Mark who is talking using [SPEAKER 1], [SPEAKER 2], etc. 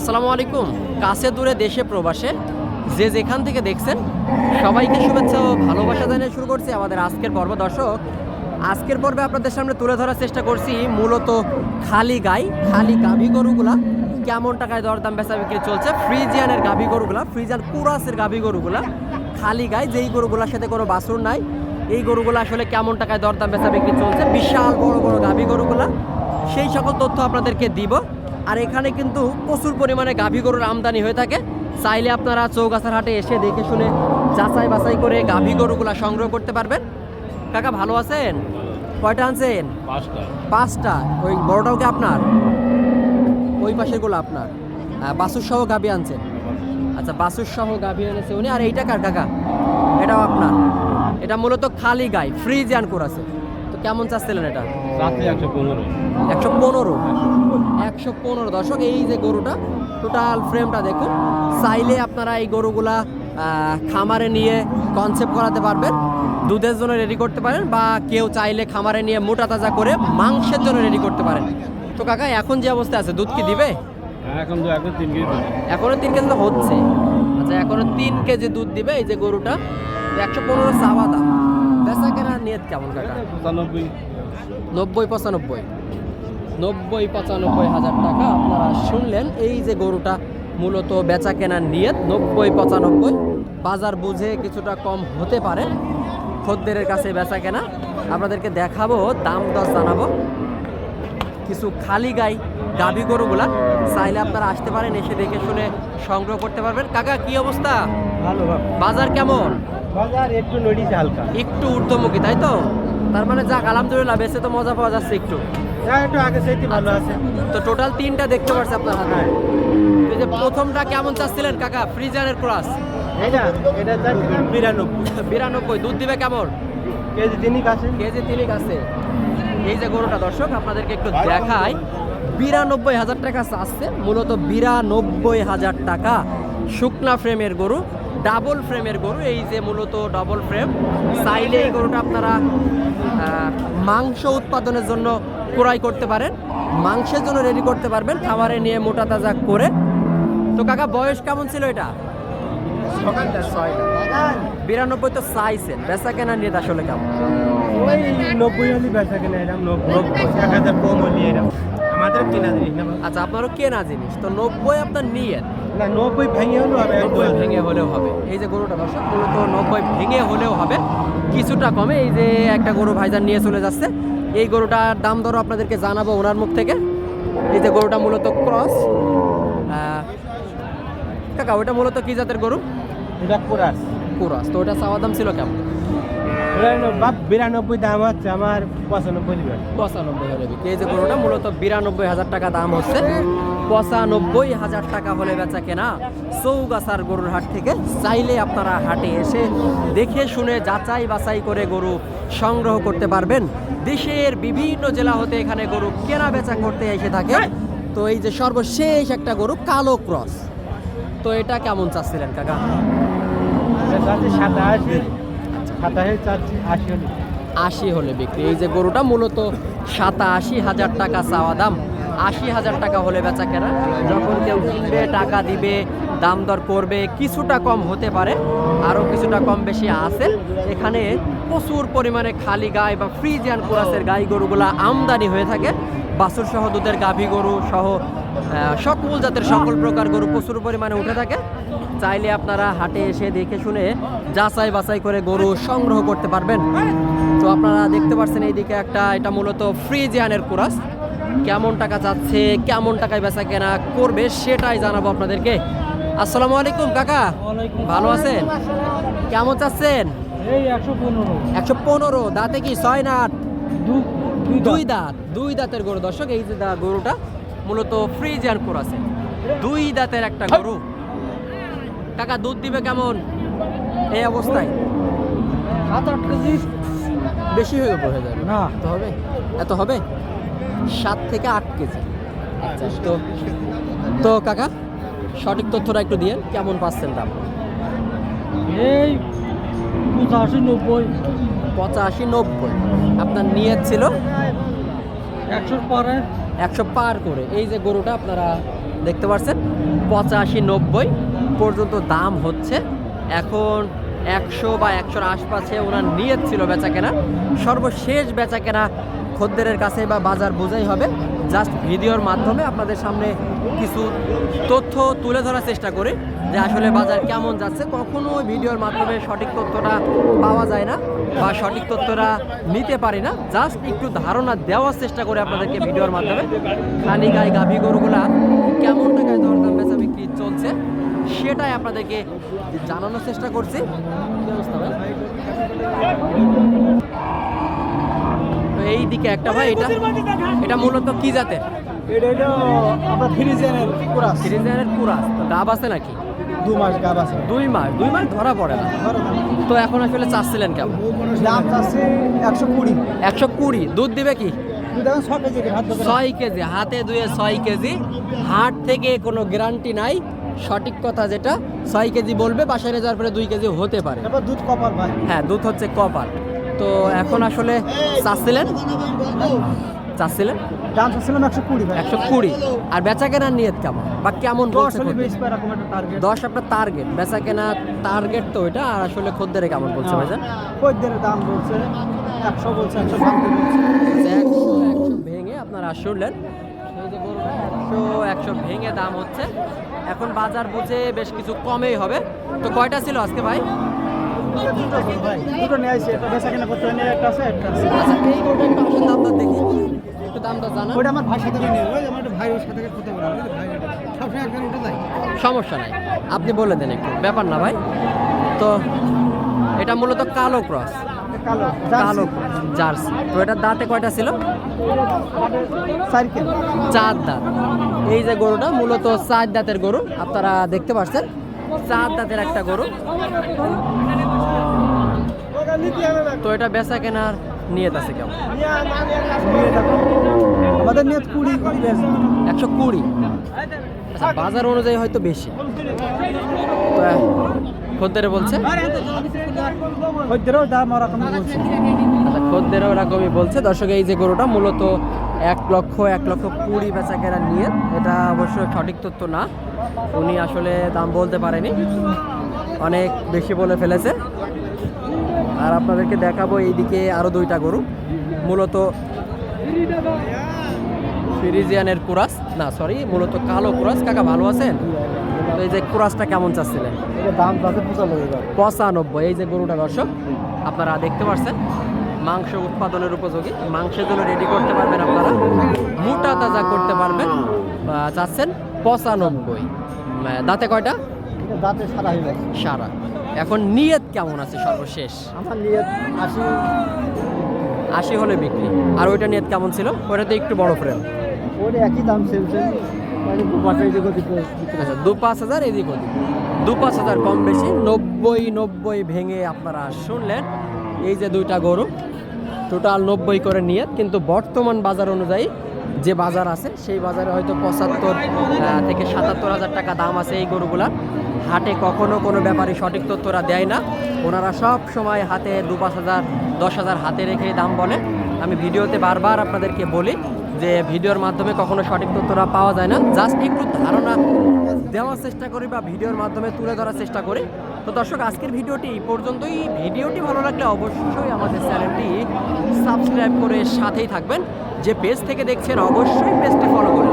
[SPEAKER 1] আসসালামু আলাইকুম। কাছে দূরে দেশে প্রবাসে যে যেখান থেকে দেখছেন, সবাইকে শুভেচ্ছা ও ভালোবাসা জানিয়ে শুরু করছি আমাদের আজকের পর্ব। দর্শক, আজকের পর্বে আপনাদের সামনে তুলে ধরার চেষ্টা করছি মূলত খালি গাই, খালি গাভী গরুগুলা, কেমন টাকায় দরদাম বেচা বিক্রি চলছে। ফ্রিজিয়ানের গাভী গরুগুলা, ফ্রিজিয়ান কুরাসের গাভী গরুগুলা, খালি গাই, যেই গরুগুলার সাথে কোনো বাছুর নাই, এই গরুগুলো আসলে কেমন টাকায় দরদাম বেচা বিক্রি চলছে? বিশাল বড় বড় গাভী গরুগুলা, সেই সকল তথ্য আপনাদেরকে দিব। আর এখানে কিন্তু প্রচুর পরিমাণে গাভী গরুর আমদানি হয়ে থাকে। চাইলে আপনারা চৌগাছার হাটে এসে দেখে শুনে যাচাই বাছাই করে গাভী গরুগুলা সংগ্রহ করতে পারবেন। কাকা ভালো আছেন? কয়টা আনছেন?
[SPEAKER 2] পাঁচটা।
[SPEAKER 1] পাঁচটা। ওই বড়টাও কি আপনার? ওই পাশেরগুলো আপনার? বাসুর সহ গাভী আনছেন। আচ্ছা বাসুর সহ গাভী এনেছে উনি। আর এইটা কার কাকা? এটাও আপনার। এটা মূলত খালি গাই ফ্রিজিয়ান আছে। তো কেমন চাচ্ছিলেন এটা?
[SPEAKER 2] একশো পনেরো।
[SPEAKER 1] একশো পনেরো? একশো পনেরো। দর্শক এই যে গরুটা টোটাল ফ্রেমটা দেখুন। চাইলে আপনারা এই গরুগুলা খামারে নিয়ে কনসেপ্ট করাতে পারবেন। দুধের জন্য রেডি করতে পারেন বা কেউ চাইলে খামারে নিয়ে মোটা তাজা করে মাংসের জন্য রেডি করতে পারেন। তো কাকা এখন যে অবস্থা আছে দুধ কি দিবে?
[SPEAKER 2] হ্যাঁ এখন তো এখন তিন কেজি।
[SPEAKER 1] এখনও তিন কেজি তো হচ্ছে। আচ্ছা এখনও তিন কেজি দুধ দিবে এই যে গরুটা। একশো পনেরো চাওয়া দাম। বেচা কেনার নিয়ত কেমন কাকা?
[SPEAKER 2] পঁচানব্বই।
[SPEAKER 1] নব্বই পঁচানব্বই। নব্বই পঁচানব্বই হাজার টাকা আপনারা শুনলেন এই যে গরুটা মূলত বেচা কেনার নিয়ত নব্বই পঁচানব্বই। বাজার বুঝে কিছুটা কম হতে পারে। খদ্দেরের কাছে বেচা কেনা আপনাদেরকে দেখাবো দাম দর জানাব। কিছু খালি গাই গাভী গরুগুলা। চাইলে আপনারা আসতে পারেন এসে দেখে শুনে সংগ্রহ করতে পারবেন। কাকা কি অবস্থা?
[SPEAKER 2] ভালো
[SPEAKER 1] বাজার কেমন?
[SPEAKER 2] বাজার একটু নড়িছে হালকা।
[SPEAKER 1] একটু ঊর্ধ্বমুখী তাই তো? তার মানে যাক আলহামদুলিল্লাহ বেশি তো মজা পাওয়া যাচ্ছে একটু।
[SPEAKER 2] হ্যাঁ একটু আগে ভালো আছে।
[SPEAKER 1] তো টোটাল তিনটা দেখতে পাচ্ছি আপনার হাতে।
[SPEAKER 2] হ্যাঁ।
[SPEAKER 1] এই যে প্রথমটা কেমন চাচ্ছিলেন কাকা? ফ্রিজারের ক্রাস।
[SPEAKER 2] এটা এটা বিরানব্বই।
[SPEAKER 1] বিরানব্বই দুধ দিবে কেমন?
[SPEAKER 2] কেজি তিনই কাছে
[SPEAKER 1] কেজি তিনিক আছে। এই যে গরুটা দর্শক আপনাদেরকে একটু দেখাই। বিরানব্বই হাজার টাকা চাচ্ছে মূলত বিরানব্বই হাজার টাকা শুকনা ফ্রেমের গরু ডাবল ফ্রেমের গরু এই যে মূলত ডাবল ফ্রেম চাইলে এই গরুটা আপনারা মাংস উৎপাদনের জন্য ক্রয় করতে পারেন মাংসের জন্য রেডি করতে পারবেন খাবারে নিয়ে মোটা তাজা করে। তো কাকা বয়স কেমন ছিল এটা? বিরানব্বই তো চাইছেন বেচা কেনা নিয়ে আসলে কেমন?
[SPEAKER 2] ওই নব্বই হলি বেচা কেনা এরকম নব্বই এক হাজার কম হলি এরকম আমাদের কেনা জিনিস না
[SPEAKER 1] আচ্ছা আপনারও কেনা জিনিস তো নব্বই আপনার
[SPEAKER 2] না নব্বই ভেঙে হবে
[SPEAKER 1] নব্বই ভেঙে হলেও হবে। এই যে গরুটা দর্শক মূলত নব্বই ভেঙে হলেও হবে কিছুটা কমে। এই যে একটা গরু ভাইজান নিয়ে চলে যাচ্ছে এই গরুটার দাম দরও আপনাদেরকে জানাব ওনার মুখ থেকে। এই যে গরুটা মূলত ক্রস কাকা ওটা মূলত কি জাতের গরু?
[SPEAKER 2] এটা
[SPEAKER 1] ক্রস তো ওটা চাওয়া দাম ছিল কেমন?
[SPEAKER 2] বিরানব্বই দাম হচ্ছে আমার পঁচানব্বই
[SPEAKER 1] পঁচানব্বই হলে এই যে গরুটা মূলত বিরানব্বই হাজার টাকা দাম হচ্ছে। পঁচানব্বই হাজার টাকা হলে বেচা কেনা চৌগাছার গরুর হাট থেকে চাইলে আপনারা হাটে এসে দেখে শুনে যাচাই বাছাই করে গরু সংগ্রহ করতে পারবেন। দেশের বিভিন্ন জেলা হতে এখানে গরু কেনা বেচা করতে এসে থাকে। তো এই যে সর্বশেষ একটা গরু কালো ক্রস। তো এটা কেমন চাচ্ছিলেন কাকা?
[SPEAKER 2] আশি হলি।
[SPEAKER 1] বিক্রি। এই যে গরুটা মূলত সাতাশি হাজার টাকা চাওয়া দাম। আশি হাজার টাকা হলে বেচা কেনা। যখন কেউ কিনবে, টাকা দিবে, দাম দর করবে, কিছুটা কম হতে পারে আরও কিছুটা কম বেশি আছে। এখানে প্রচুর পরিমাণে খালি গাই বা ফ্রিজিয়ান কোরাসের গাই গরুগুলা আমদানি হয়ে থাকে। বাছুর সহ দুধের গাভী গরু সহ সকল জাতের সকল প্রকার গরু প্রচুর পরিমাণে উঠে থাকে। চাইলে আপনারা হাটে এসে দেখে শুনে যাচাই বাছাই করে গরু সংগ্রহ করতে পারবেন। তো আপনারা দেখতে পাচ্ছেন এইদিকে একটা এটা মূলত ফ্রিজিয়ানের কুরাস। কেমন টাকা যাচ্ছে কেমন টাকায় বেচা কেনা করবে সেটাই জানাব আপনাদেরকে। আসসালামু আলাইকুম কাকা। ভালো আছেন? কেমন চাচ্ছেন?
[SPEAKER 2] এই একশো পনেরো।
[SPEAKER 1] দাঁতে কি ছয় না আট
[SPEAKER 2] দুই
[SPEAKER 1] দুই দাঁত দুই দাঁতের গরু। দর্শক এই যে গরুটা মূলত ফ্রিজিয়ান আছে দুই দাঁতের একটা গরু। কাকা দুধ দিবে কেমন? এই অবস্থায়।
[SPEAKER 2] সাত আট কেজি
[SPEAKER 1] বেশি হয়ে যাবে হয়ে যাবে।
[SPEAKER 2] না।
[SPEAKER 1] এত হবে? এত হবে? সাত থেকে আট কেজি। আচ্ছা তো তো কাকা সঠিক তথ্যটা একটু দিয়ে কেমন পাচ্ছেন দাম?
[SPEAKER 2] এই পঁচাশি নব্বই।
[SPEAKER 1] পঁচাশি নব্বই। আপনার নিয়ত ছিল?
[SPEAKER 2] একশো পরে।
[SPEAKER 1] একশো পার করে। এই যে গরুটা আপনারা দেখতে পাচ্ছেন পঁচাশি নব্বই। পর্যন্ত দাম হচ্ছে। এখন একশো বা একশোর আশপাশে ওনার নিয়ত ছিল বেচা কেনা। সর্বশেষ বেচা কেনা খদ্দেরের কাছে বা বাজার বোঝাই হবে। জাস্ট ভিডিওর মাধ্যমে আপনাদের সামনে কিছু তথ্য তুলে ধরার চেষ্টা করি যে আসলে বাজার কেমন যাচ্ছে। কখনো ভিডিওর মাধ্যমে সঠিক তথ্যটা পাওয়া যায় না বা সঠিক তথ্যটা নিতে পারি না। জাস্ট একটু ধারণা দেওয়ার চেষ্টা করি আপনাদেরকে ভিডিওর মাধ্যমে। খালি গায়ে গাভী গরুগুলা কেমন টাকায় দরদাম বেচা বিক্রি চলছে? সেটাই আপনাদেরকে জানানোর চেষ্টা করছি? তো এই দিকে একটা ভাই এটা এটা মূলত কি জাতের? সিরিজের কুরাস। ডাব আছে নাকি?
[SPEAKER 2] দু মাস গাব আছে।
[SPEAKER 1] দুই মাস। দুই মাস ধরা পড়ে না। তো এখন আসলে চাচ্ছিলেন কেমন?
[SPEAKER 2] দাম একশো কুড়ি।
[SPEAKER 1] একশো কুড়ি। দুধ দিবে কি? ছয় কেজি হাতে দুয়ে ছয় কেজি। হাট থেকে কোনো গ্যারান্টি নাই। সঠিক কথা যেটা ছয় কেজি বলবে বাসায় যাওয়ার পরে দুই কেজি হতে পারে।
[SPEAKER 2] দুধ কপার ভাই।
[SPEAKER 1] হ্যাঁ দুধ হচ্ছে কপার। তো এখন আসলে চাচ্ছিলেন? চাচ্ছিলেন?
[SPEAKER 2] দাম চাচ্ছিলাম একশো কুড়ি
[SPEAKER 1] একশো কুড়ি। আর বেচা কেনার নিয়ত কেমন? বা কেমন
[SPEAKER 2] দশ
[SPEAKER 1] আপনার টার্গেট বেচা কেনা টার্গেট তো এটা আর আসলে খদ্দের কেমন বলছে ভাইজান?
[SPEAKER 2] খদ্দের দাম বলছে একশো বলছে একশো
[SPEAKER 1] ভেঙে আপনারা গরুটা একশো একশো ভেঙে দাম হচ্ছে। এখন বাজার বুঝে বেশ কিছু কমেই হবে। তো কয়টা ছিল আজকে ভাই?
[SPEAKER 2] এটা দুটো গরু ভাই দুটো নিয়ে আসছে একটা বেচা কেনা করতে হয় একটা আছে একটা আছে।
[SPEAKER 1] আচ্ছা এই গরুটা একটু আসেন দামটা দেখি। একটু দামটা জানা
[SPEAKER 2] ওইটা আমার ভাইয়ের সাথে নিয়ে ওই আমার একটা ভাই ওর সাথে কথা বলে ভাই ওটা। সবসময় একবার ওটা যায়।
[SPEAKER 1] সমস্যা নাই। আপনি বলে দেন একটু। ব্যাপার না ভাই। তো এটা মূলত কালো ক্রস।
[SPEAKER 2] কালো
[SPEAKER 1] কালো জার্সি। তো এটার দাঁতে কয়টা ছিল?
[SPEAKER 2] সাইকেল
[SPEAKER 1] চার দাঁত। এই যে গরুটা মূলত চার দাঁতের গরু আপনারা দেখতে পাচ্ছেন চার দাঁতের একটা গরু। তো এটা বেচা কেনার নিয়ত আছে কেমন?
[SPEAKER 2] আমাদের নিয়ে কুড়ি কুড়ি
[SPEAKER 1] একশো কুড়ি? আচ্ছা বাজার অনুযায়ী হয়তো বেশি। তো খদ্দের বলছে?
[SPEAKER 2] খদ্দেরও দাম ওরকম বলছে।
[SPEAKER 1] খদ্দেরও এরকমই বলছে। দর্শক এই যে গরুটা মূলত এক লক্ষ এক লক্ষ কুড়ি বেচা কেনা নিয়ে এটা অবশ্য সঠিক তথ্য না। উনি আসলে দাম বলতে পারেনি। অনেক বেশি বলে ফেলেছে। আর আপনাদেরকে দেখাবো এইদিকে আরও দুইটা গরু। মূলত ফিরিজিয়ানের কুরাস। না সরি মূলত কালো কুরাস। কাকা ভালো আছেন? তো এই যে কুরাসটা কেমন চাচ্ছিলেন?
[SPEAKER 2] দাম
[SPEAKER 1] পঁচানব্বই এই যে গরুটা দর্শক আপনারা দেখতে পাচ্ছেন মাংস উৎপাদনের উপযোগী। মাংসের জন্য রেডি করতে পারবেন আপনারা। মোটা তাজা করতে পারবেন। চাচ্ছেন পঁচানব্বই। দাঁতে কয়টা?
[SPEAKER 2] দাঁতে সারা হয়ে
[SPEAKER 1] সারা। এখন নিয়ত কেমন আছে সর্বশেষ?
[SPEAKER 2] আমার নিয়ে আসি
[SPEAKER 1] আশি হলে বিক্রি। আর ওইটা নিয়ত কেমন ছিল? ওইটাতে একটু বড় ফ্রেম
[SPEAKER 2] ওর একই দাম সেম সেম মানে
[SPEAKER 1] আচ্ছা দু পাঁচ হাজার এদিক ওদিক। দু পাঁচ হাজার কম বেশি। নব্বই নব্বই ভেঙে আপনারা শুনলেন। এই যে দুইটা গরু টোটাল নব্বই করে নিয়ে, কিন্তু বর্তমান বাজার অনুযায়ী যে বাজার আছে, সেই বাজারে হয়তো পঁচাত্তর থেকে সাতাত্তর হাজার টাকা দাম আছে এই গরুগুলার হাটে কখনো কোনো ব্যাপারে সঠিক তথ্যরা দেয় না। ওনারা সব সময় হাতে দু পাঁচ হাজার, দশ হাজার হাতে রেখে দাম বলে। আমি ভিডিওতে বারবার আপনাদেরকে বলি যে ভিডিওর মাধ্যমে কখনো সঠিক তথ্যটা পাওয়া যায় না জাস্ট একটু ধারণা দেওয়ার চেষ্টা করি বা ভিডিওর মাধ্যমে তুলে ধরার চেষ্টা করি। তো দর্শক, আজকের ভিডিওটি এই পর্যন্তই। ভিডিওটি ভালো লাগলে অবশ্যই আমাদের চ্যানেলটি সাবস্ক্রাইব করে সাথেই থাকবেন। যে পেজ থেকে দেখছেন, অবশ্যই পেজটি ফলো করে